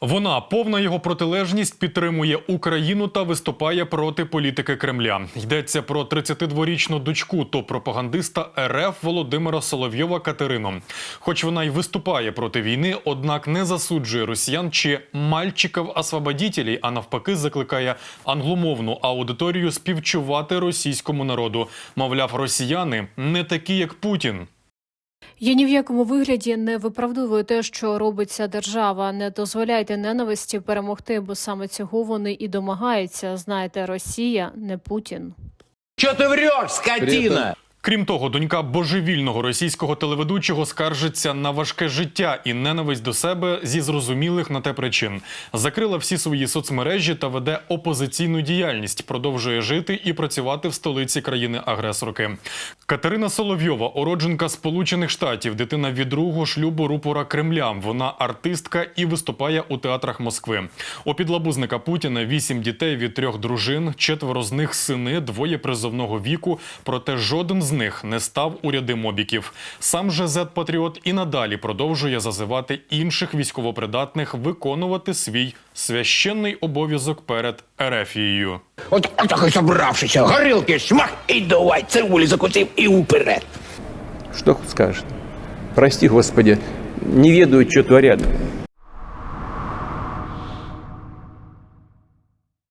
Вона, повна його протилежність, підтримує Україну та виступає проти політики Кремля. Йдеться про 32-річну дочку топ-пропагандиста РФ Володимира Соловйова Катерину. Хоч вона й виступає проти війни, однак не засуджує росіян чи мальчиків освободітелей, а навпаки, закликає англомовну аудиторію співчувати російському народу. Мовляв, росіяни не такі, як Путін. Я ні в якому вигляді не виправдовую те, що робиться держава. Не дозволяйте ненависті перемогти, бо саме цього вони і домагаються. Знаєте, Росія не Путін. Че ты врешь, скотина? Крім того, донька божевільного російського телеведучого скаржиться на важке життя і ненависть до себе зі зрозумілих на те причин. Закрила всі свої соцмережі та веде опозиційну діяльність. Продовжує жити і працювати в столиці країни-агресорки. Катерина Соловйова, уродженка Сполучених Штатів, дитина від другого шлюбу рупора Кремля. Вона артистка і виступає у театрах Москви. У підлабузника Путіна вісім дітей від трьох дружин, четверо з них сини, двоє призовного віку. Проте жоден з них не став у ряди мобіків. Сам же зет-патріот і надалі продовжує зазивати інших військовопридатних виконувати свій священний обов'язок перед Ерефією. От так і собравшися, горілки, шмах і давай, цирулі закусив і уперед. Что скажет? Прости, Господи, не ведают, что творят.